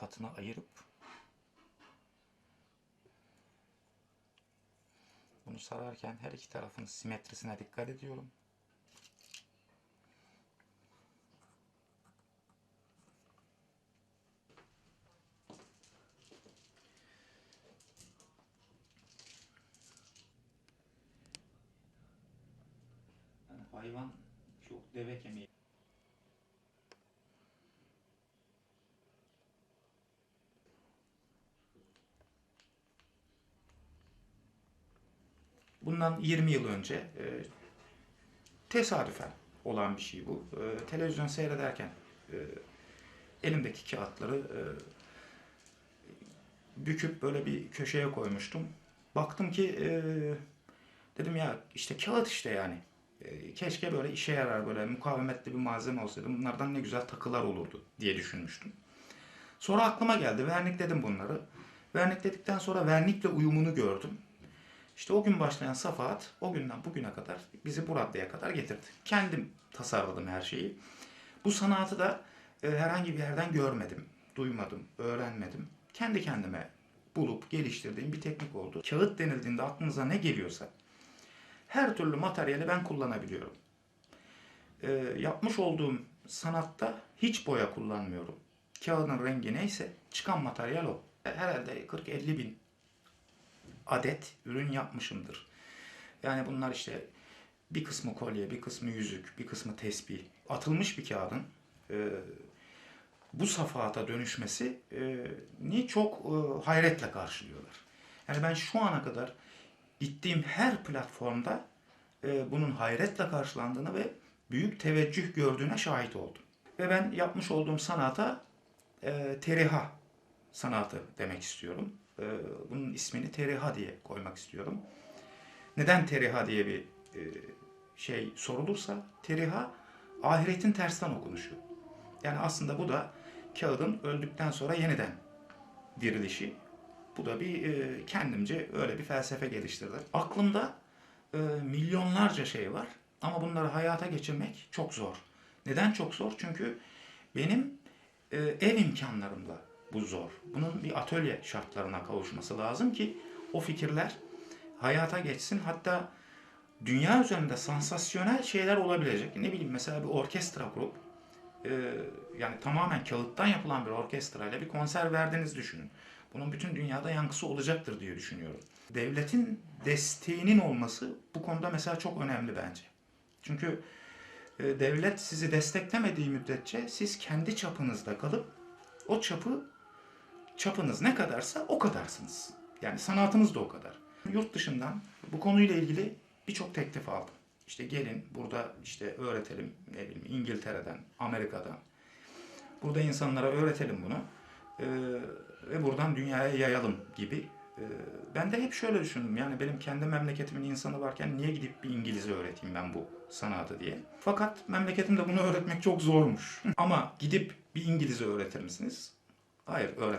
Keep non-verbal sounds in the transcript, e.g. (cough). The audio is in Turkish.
katına ayırıp bunu sararken her iki tarafın simetrisine dikkat ediyorum. Hayvan çok deve kemiği. Bundan 20 yıl önce e, tesadüfen olan bir şey bu. E, televizyon seyrederken e, elimdeki kağıtları e, büküp böyle bir köşeye koymuştum. Baktım ki e, dedim ya işte kağıt işte yani. E, keşke böyle işe yarar böyle mukavemetli bir malzeme olsaydı bunlardan ne güzel takılar olurdu diye düşünmüştüm. Sonra aklıma geldi vernikledim bunları. Vernikledikten sonra vernikle uyumunu gördüm. İşte o gün başlayan safahat o günden bugüne kadar bizi bu raddeye kadar getirdi. Kendim tasarladım her şeyi. Bu sanatı da e, herhangi bir yerden görmedim, duymadım, öğrenmedim. Kendi kendime bulup geliştirdiğim bir teknik oldu. Kağıt denildiğinde aklınıza ne geliyorsa her türlü materyali ben kullanabiliyorum. E, yapmış olduğum sanatta hiç boya kullanmıyorum. Kağıdın rengi neyse çıkan materyal o. Herhalde 40-50 bin adet ürün yapmışımdır. Yani bunlar işte bir kısmı kolye, bir kısmı yüzük, bir kısmı tesbih. Atılmış bir kağıdın e, bu safhata dönüşmesi e, ni çok e, hayretle karşılıyorlar. Yani ben şu ana kadar gittiğim her platformda e, bunun hayretle karşılandığını ve büyük teveccüh gördüğüne şahit oldum. Ve ben yapmış olduğum sanata e, teriha sanatı demek istiyorum. E, bunun ismini teriha diye koymak istiyorum. Neden teriha diye bir e, şey sorulursa teriha ahiretin tersten okunuşu. Yani aslında bu da kağıdın öldükten sonra yeniden dirilişi. Bu da bir e, kendimce öyle bir felsefe geliştirdim. Aklımda e, milyonlarca şey var ama bunları hayata geçirmek çok zor. Neden çok zor? Çünkü benim ev imkanlarımda bu zor. Bunun bir atölye şartlarına kavuşması lazım ki o fikirler hayata geçsin. Hatta dünya üzerinde sansasyonel şeyler olabilecek. Ne bileyim mesela bir orkestra kurup e, yani tamamen kağıttan yapılan bir orkestra ile bir konser verdiğinizi düşünün. Bunun bütün dünyada yankısı olacaktır diye düşünüyorum. Devletin desteğinin olması bu konuda mesela çok önemli bence. Çünkü e, devlet sizi desteklemediği müddetçe siz kendi çapınızda kalıp o çapı çapınız ne kadarsa o kadarsınız. Yani sanatınız da o kadar. Yurt dışından bu konuyla ilgili birçok teklif aldım. İşte gelin burada işte öğretelim ne bileyim İngiltere'den, Amerika'dan. Burada insanlara öğretelim bunu. Ee, ve buradan dünyaya yayalım gibi. Ee, ben de hep şöyle düşündüm. Yani benim kendi memleketimin insanı varken niye gidip bir İngilizce öğreteyim ben bu sanatı diye. Fakat memleketimde bunu öğretmek çok zormuş. (laughs) Ama gidip bir İngilizce öğretir misiniz? Ah, je, voilà.